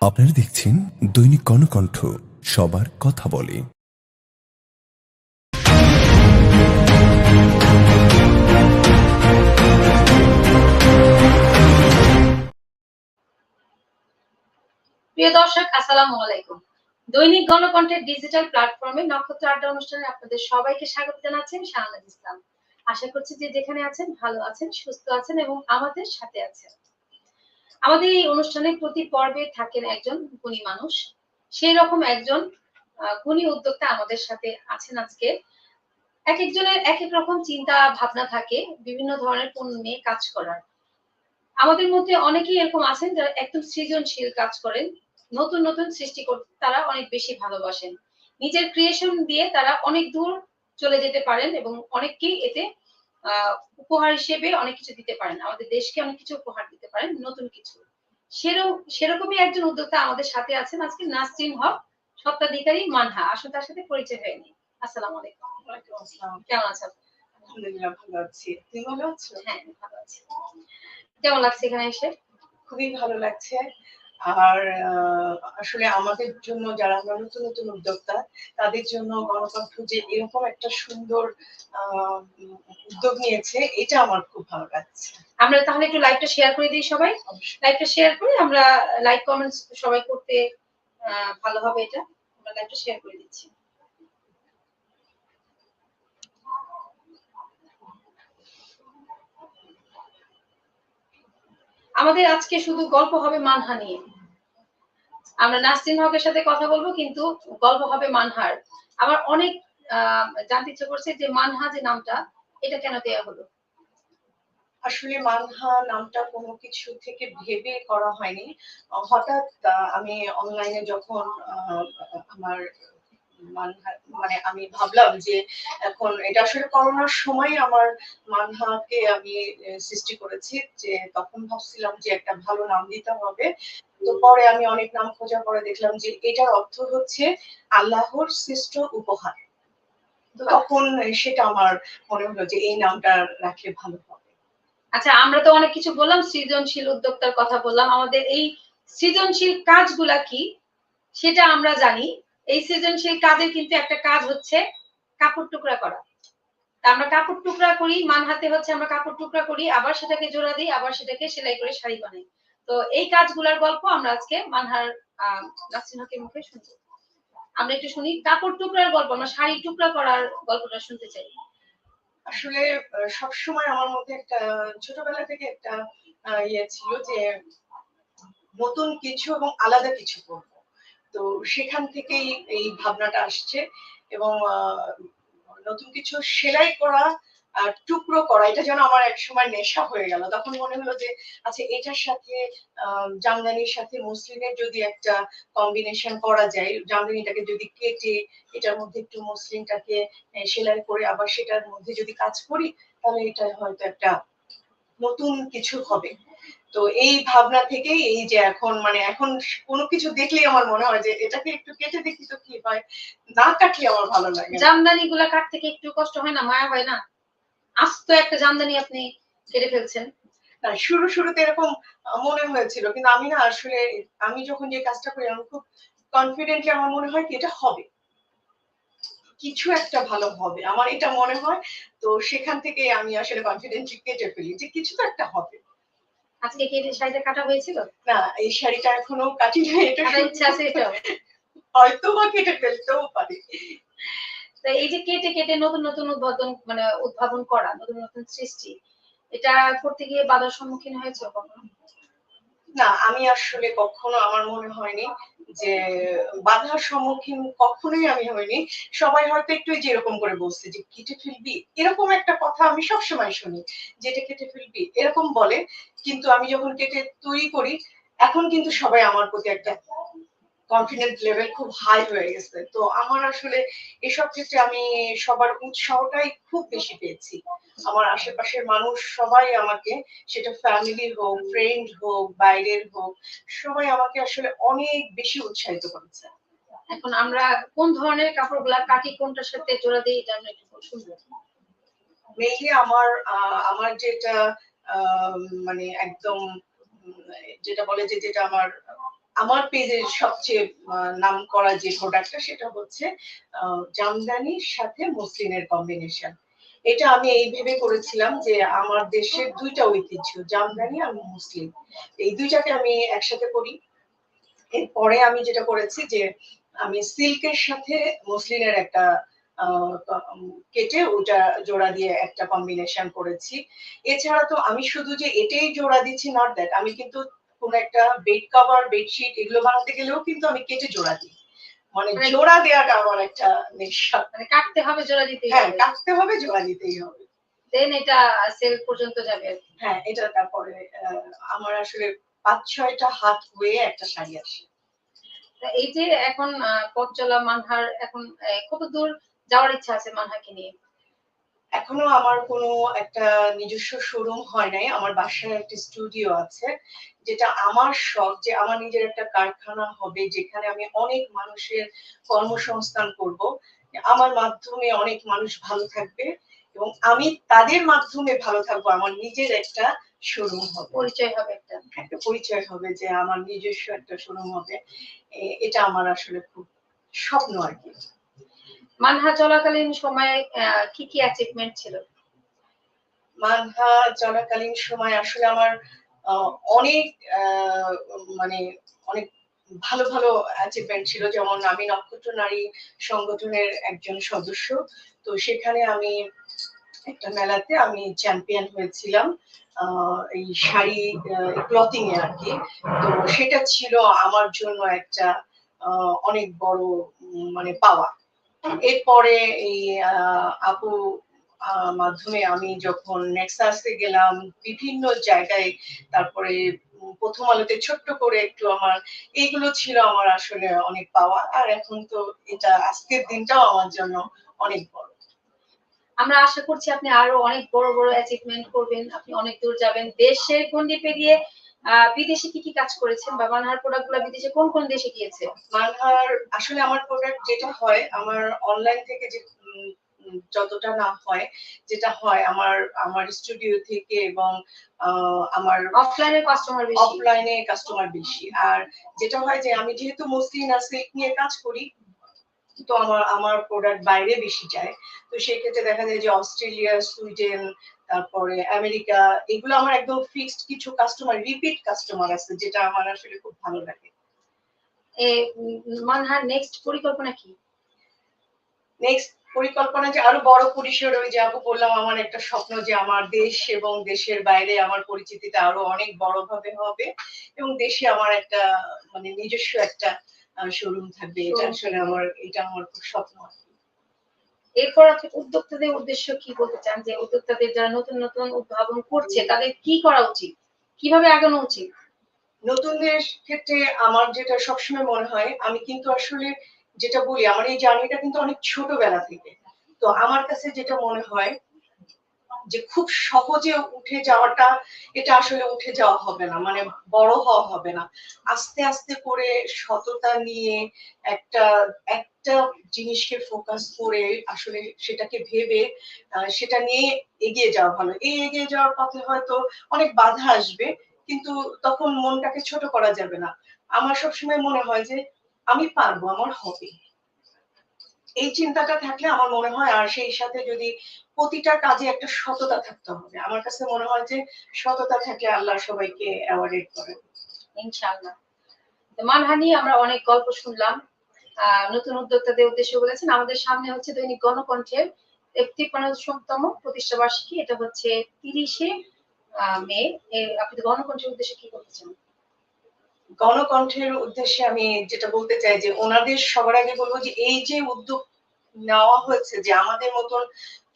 আপনারা দেখছেন দৈনিক গণকণ্ঠ সবার কথা বলে। প্রিয় দর্শক, আসসালামু আলাইকুম। দৈনিক গণকণ্ঠের ডিজিটাল প্ল্যাটফর্মে নক্ষত্র আড্ডা অনুষ্ঠানে আপনাদের সবাইকে স্বাগত জানাচ্ছেন শাহনাজ ইসলাম। আশা করছি যে যেখানে আছেন, ভালো আছেন, সুস্থ আছেন এবং আমাদের সাথে আছেন। আমাদের এই অনুষ্ঠানে প্রতি পর্বে থাকেন একজন গুণী মানুষ। সেই রকম একজন গুণী উদ্যোক্তা আমাদের সাথে আছেন আজকে। এক একজনের এক এক রকম চিন্তা, ভাবনা থাকে, বিভিন্ন ধরনের পণ্য নিয়ে কাজ করার। আমাদের মধ্যে অনেকেই এরকম আছেন যারা একদম সৃজনশীল কাজ করেন। নতুন নতুন সৃষ্টি করতে তারা অনেক বেশি ভালোবাসেন। নিজের ক্রিয়েশন দিয়ে তারা অনেক দূর চলে যেতে পারেন এবং অনেককেই এতে উপহার হিসেবে অনেক কিছু দিতে পারেন। আমাদের দেশকে অনেক কিছু উপহার দিতে পারেন নতুন কিছু। সেরকম সেরকমই একজন উদ্যোক্তা আমাদের সাথে আছেন আজকে নাসরিন হক সত্ত্বাধিকারী মানহা। আসুন তার সাথে পরিচয় হয়নি আসসালামু আলাইকুম। কেমন আছেন? আলহামদুলিল্লাহ ভালো আছি। তুমি ভালো আছো? হ্যাঁ ভালো আছি। কেমন লাগছে এখানে এসে? খুবই ভালো লাগছে। আর আসলে আমাদের জন্য যারা আমরা নতুন নতুন উদ্যোক্তা তাদের জন্য গণতন্ত্র যে এরকম একটা সুন্দর আহ, উদ্যোগ নিয়েছে এটা আমার খুব ভালো লাগছে। আমরা তাহলে একটু লাইভটা শেয়ার করে দিই সবাই? লাইকটা লাইভটা শেয়ার করে আমরা লাইক কমেন্টস সবাই করতে আহ, ভালো হবে এটা। আমরা লাইভটা শেয়ার করে দিচ্ছি। আমাদের আজকে শুধু গল্প হবে মানহা নিয়ে। আমরা নাসরিন হকের সাথে কথা বলব, কিন্তু গল্প হবে মানহার। আমার অনেক জানতে ইচ্ছে করছে যে মানহা যে নামটা, এটা কেন দেয়া হলো? আসলে মানহা নামটা কোনো কিছু থেকে ভেবে করা হয়নি। হঠাৎ আমি অনলাইনে যখন আমার মানে আমি ভাবলাম যে এখন এটা আসলে করোনার সময় আমার মানহাকে আমি সৃষ্টি করেছি যে তখন ভাবছিলাম যে একটা ভালো নাম দিতে হবে। তো পরে আমি অনেক নাম খোঁজার পরে দেখলাম যে এটার অর্থ হচ্ছে আল্লাহর শ্রেষ্ঠ উপহার। তো তখন সেটা আমার মনে হলো যে এই নামটা রাখলে ভালো হবে। আচ্ছা আমরা তো অনেক কিছু বললাম সৃজনশীল উদ্যোক্তার কথা বললাম। আমাদের এই সৃজনশীল কাজগুলা কি? সেটা আমরা জানি। এই সৃজনশীল কাজের কিন্তু একটা কাজ হচ্ছে কাপড় টুকরা করা। তা আমরা কাপড় টুকরা করি মান হাতে হচ্ছে আমরা কাপড় টুকরা করি, আবার সেটাকে জোড়া দিই, আবার সেটাকে সেলাই করে শাড়ি বানাই। তো এই কাজগুলোর গল্প আমরা আজকে মানহার, আহ মুখে শুনব আমরা একটু শুনি, কাপড় টুকরার গল্প, আমরা শাড়ি টুকরা করার গল্পটা শুনতে চাই। আসলে সব সময় আমার মধ্যে একটা, ছোটবেলা থেকে একটা ইয়ে ছিল যে নতুন কিছু এবং আলাদা কিছু করব। তো সেখান থেকেই এই ভাবনাটা আসছে এবং নতুন কিছু সেলাই করা আর টুকরো করা, এটা যেন আমার এক সময় নেশা হয়ে গেল। তখন মনে হলো যে আচ্ছা এটার সাথে জামদানির সাথে মসলিনের যদি একটা কম্বিনেশন করা যায়, জামদানিটাকে যদি কেটে, এটার মধ্যে একটু মসলিনটাকে সেলাই করে আবার সেটার মধ্যে যদি কাজ করি, তাহলে এটা হয়তো একটা নতুন কিছু হবে। তো এই ভাবনা থেকেই এই যে এখন মানে এখন কোনো কিছু দেখলেই আমার মনে হয় যে এটাকে একটু কেটে দেখি তো কি হয় না কাটলে আমার ভালো লাগে জামদানি গুলা কাটতে একটু কষ্ট হয় না? মায়া হয় না? আস্ত একটা জামদানি আপনি কেটে ফেলছেন। শুরু শুরুতে এরকম মনে হয়েছিল কিন্তু আমি না আসলে আমি যখন যে কাজটা করি আমি খুব কনফিডেন্টলি আমার মনে হয় কি এটা হবে। কিছু একটা ভালো হবে আমার এটা মনে হয়। তো সেখান থেকে আমি আসলে কনফিডেন্টলি কেটে ফেলি যে কিছু তো একটা হবে। আজকে কি এই শাড়িটা কাটা হয়েছিল? না এই শাড়িটা এখনও কাটি নাই এটা ইচ্ছা আছে এটা হয়তো বা কেটে ফেলতেও পারি। তো এই যে কেটে কেটে নতুন নতুন উদ্ভাবন মানে উদ্ভাবন করা নতুন নতুন সৃষ্টি এটা করতে গিয়ে বাধার সম্মুখীন হয়েছে কখনো? না, আমি আসলে কখনো আমার মনে হয়নি যে বাধার সম্মুখীন কখনোই আমি হইনি। সবাই হয়তো একটু যে এরকম করে বলছে যে, কেটে ফেলবি? এরকম একটা কথা আমি সবসময় শুনি যেটা কেটে ফেলবি? এরকম বলে। কিন্তু আমি যখন কেটে তৈরি করি, এখন কিন্তু সবাই আমার প্রতি একটা কনফিডেন্স লেভেল খুব হাই হয়ে গেছে। তো আমার আসলে এসব ক্ষেত্রে আমি সবার উৎসাহটাই খুব বেশি পেয়েছি। আমার আশেপাশের মানুষ সবাই আমাকে সেটা ফ্যামিলি হোক ফ্রেন্ড হোক বাইরের হোক সবাই আমাকে আসলে অনেক বেশি উৎসাহিত করেছে। এখন আমরা কোন ধরনের কাপড়গুলা কাটি কোনটার সাথে জোড়া দিই এটা আমরা একটু শুনব। মেইনলি আমার আমার যেটা মানে একদম যেটা বলে যে যেটা আমার আমার পেজের সবচেয়ে নাম করা যে প্রোডাক্টটা সেটা হচ্ছে জামদানির সাথে মসলিনের কম্বিনেশন এটা আমি এই ভেবে করেছিলাম যে আমার দেশের দুইটা ঐতিহ্য, জামদানি আর মুসলিম এই দুইটাকে আমি একসাথে করি। এরপরে আমি যেটা করেছি যে আমি সিল্কের সাথে মসলিনের একটা কেটে ওটা জোড়া দিয়ে একটা কম্বিনেশন করেছি। এছাড়া তো আমি শুধু যে এটাই জোড়া দিচ্ছি নট দ্যাট আমি কিন্তু কোন একটা বেড কভার বেডশিট এগুলো বানাতে গেলেও কিন্তু আমি কেটে জোড়া দিই। মানে মানে- জোড়া দেওয়াটা আমার একটা নেশা। মানে কাটতে হবে জোড়া দিতে হ্যাঁ কাটতে হবে জোড়া দিতেই হবে। দেন এটা সেল পর্যন্ত যাবে হ্যাঁ এটা তারপরে আমার আসলে পাঁচ ছয়টা হাত হয়ে একটা শাড়ি আসে। এই যে এখন পথ চলা মানহার এখন কত দূর যাওয়ার ইচ্ছা আছে মানহাকে নিয়ে? এখনও আমার কোনো একটা নিজস্ব শোরুম হয় নাই। আমার বাসায় একটা স্টুডিও আছে। যেটা আমার শখ যে আমার নিজের একটা কারখানা হবে যেখানে আমি অনেক মানুষের কর্মসংস্থান করব আমার মাধ্যমে অনেক মানুষ ভালো থাকবে এবং আমি তাদের মাধ্যমে ভালো থাকব আমার নিজের একটা শোরুম হবে। পরিচয় হবে একটা। একটা পরিচয় হবে যে আমার নিজস্ব একটা শোরুম হবে। এটা আমার আসলে খুব স্বপ্ন আর কি। মানহা চলাকালীন সময়ে কি কি অ্যাচিভমেন্ট ছিল? মানহা চলাকালীন সময় আসলে আমার অনেক মানে অনেক ভালো ভালো অ্যাচিভমেন্ট ছিল। যেমন আমি নক্ষত্র নারী সংগঠনের একজন সদস্য। তো সেখানে আমি একটা মেলাতে আমি চ্যাম্পিয়ন হয়েছিলাম এই শাড়ি ক্লথিং এ আর কি। তো সেটা ছিল আমার জন্য একটা অনেক বড় মানে পাওয়া। এরপরে এই আপু মাধ্যমে আমি যখন নেক্সাসে গেলাম বিভিন্ন জায়গায় তারপরে প্রথম আলোতে ছোট্ট করে একটু আমার এইগুলো ছিল আমার আসলে অনেক পাওয়া। আর এখন তো এটা আজকের দিনটাও আমার জন্য অনেক বড়। আমরা আশা করছি আপনি আরও অনেক বড় বড় অ্যাচিভমেন্ট করবেন। আপনি অনেক দূর যাবেন। দেশের গন্ডি পেরিয়ে আহ, বিদেশে কি কি কাজ করেছেন বা মানহার প্রোডাক্টগুলো বিদেশে কোন কোন দেশে গিয়েছে মানহার আসলে আমার প্রোডাক্ট যেটা হয় আমার অনলাইন থেকে যে যতটা না হয় যেটা হয় আমার আমার স্টুডিও থেকে এবং আমার অফলাইনের কাস্টমার বেশি। অফলাইনে কাস্টমার বেশি। আর যেটা হয় যে আমি যেহেতু মসলিন আর সিল্ক নিয়ে কাজ করি তো আমার আমার প্রোডাক্ট বাইরে বেশি যায়। তো সেই ক্ষেত্রে দেখা যায় যে অস্ট্রেলিয়া সুইডেন তারপরে আমেরিকা এগুলো আমার একদম ফিক্সড কিছু কাস্টমার রিপিট কাস্টমার আছে যেটা আমার আসলে খুব ভালো লাগে। এ, মানহার নেক্সট পরিকল্পনা কি? নেক্সট পরিকল্পনা যে আরও বড় পরিসরে ওই যে আপু বললাম আমার একটা স্বপ্ন যে আমার দেশ এবং দেশের বাইরে আমার পরিচিতিটা আরও অনেক বড় ভাবে হবে এবং দেশে আমার একটা মানে নিজস্ব একটা শোরুম থাকবে। এটা আসলে আমার এটা আমার খুব স্বপ্ন এরপর উদ্যোক্তাদের উদ্দেশ্য কি বলতে চান? যে উদ্যোক্তাদের যারা নতুন নতুন উদ্ভাবন করছে তাদের কি করা উচিত? কীভাবে আগানো উচিত? নতুনদের ক্ষেত্রে আমার যেটা সবসময় মনে হয় আমি কিন্তু আসলে যেটা বলি, আমার এই জার্নিটা কিন্তু অনেক ছোটবেলা থেকে। তো আমার কাছে যেটা মনে হয় যে খুব সহজে উঠে যাওয়াটা, এটা আসলে উঠে যাওয়া হবে না মানে বড় হওয়া হবে না। আস্তে আস্তে করে সততা নিয়ে একটা একটা জিনিসকে ফোকাস করে আসলে সেটাকে ভেবে সেটা নিয়ে এগিয়ে যাওয়া ভালো। এই এগিয়ে যাওয়ার পথে হয়তো অনেক বাধা আসবে, কিন্তু তখন মনটাকে ছোট করা যাবে না। আমার সবসময় মনে হয় যে আমি পারব, আমার হবে। এই চিন্তাটা থাকলে আমার মনে হয় আর সেই সাথে যদি প্রতিটা কাজে একটা সততা থাকতে হবে। আমার কাছে মনে হয় যে সততা থাকলে আল্লাহ সবাইকে অ্যাওয়ার্ডেড করে। ইনশাআল্লাহ। তো মানহা নিয়ে আমরা অনেক গল্প শুনলাম। নতুন উদ্যোক্তাদের উদ্দেশ্যে বলেছেন, আমাদের সামনে হচ্ছে দৈনিক গণকণ্ঠের তিপ্পান্নতম প্রতিষ্ঠা বার্ষিকী। এটা হচ্ছে তিরিশে মে। আপনি গণকণ্ঠের উদ্দেশ্যে কি বলতে চান? গণকণ্ঠের উদ্দেশ্যে আমি যেটা বলতে চাই যে ওনাদের সবার আগে বলব যে এই যে উদ্যোগ নেওয়া হয়েছে যে আমাদের মতন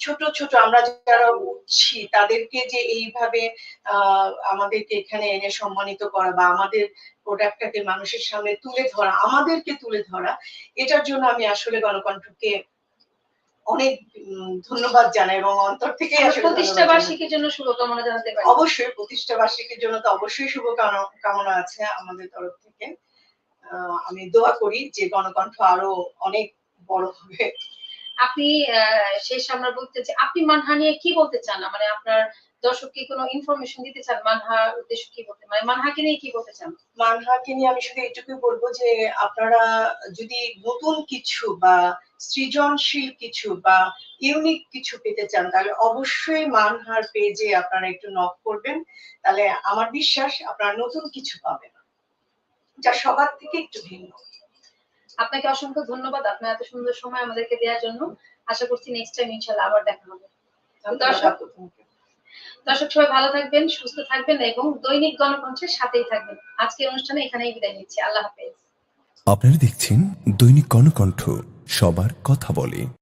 ছোট ছোট আমরা যারা উঠছি তাদেরকে যে এইভাবে আমাদেরকে এখানে এনে সম্মানিত করা বা আমাদের প্রোডাক্টটাকে মানুষের সামনে তুলে ধরা, আমাদেরকে তুলে ধরা, এটার জন্য আমি আসলে গণকণ্ঠকে অনেক ধন্যবাদ জানাই এবং অন্তর থেকে প্রতিষ্ঠা বার্ষিকীর জন্য শুভকামনা জানাতে পারি। অবশ্যই প্রতিষ্ঠা বার্ষিকীর জন্য তো অবশ্যই শুভকামনা কামনা আছে আমাদের তরফ থেকে। আহ, আমি দোয়া করি যে গণকণ্ঠ আরও অনেক বড় হবে। আপনি আহ, শেষ আমরা বলতে চাই আপনি মানহা নিয়ে কি বলতে চান? মানে আপনার দর্শক কি কোনো ইনফরমেশন দিতে চান? মানহার উদ্দেশ্য কি বলতে? মানে মানহাকে নিয়ে কি বলতে চান? মানহাকে নিয়ে আমি শুধু এটুকুই বলব যে আপনারা যদি নতুন কিছু বা সৃজনশীল কিছু বা ইউনিক কিছু পেতে চান তাহলে অবশ্যই মানহার পেজে আপনারা একটু নক করবেন। তাহলে আমার বিশ্বাস আপনারা নতুন কিছু পাবেন। যা সবার থেকে একটু ভিন্ন। আপনাকে অসংখ্য ধন্যবাদ। আপনার এত সুন্দর সময় আমাদেরকে দেওয়ার জন্য। আশা করছি নেক্সট টাইম ইনশাল্লাহ আবার দেখা হবে। দর্শক দর্শক সবাই ভালো থাকবেন, সুস্থ থাকবেন এবং দৈনিক গণকণ্ঠের সাথেই থাকবেন। আজকের অনুষ্ঠানে এখানেই বিদায় নিচ্ছি। আল্লাহ হাফেজ। আপনারা দেখছেন দৈনিক গণকণ্ঠ, সবার কথা বলে।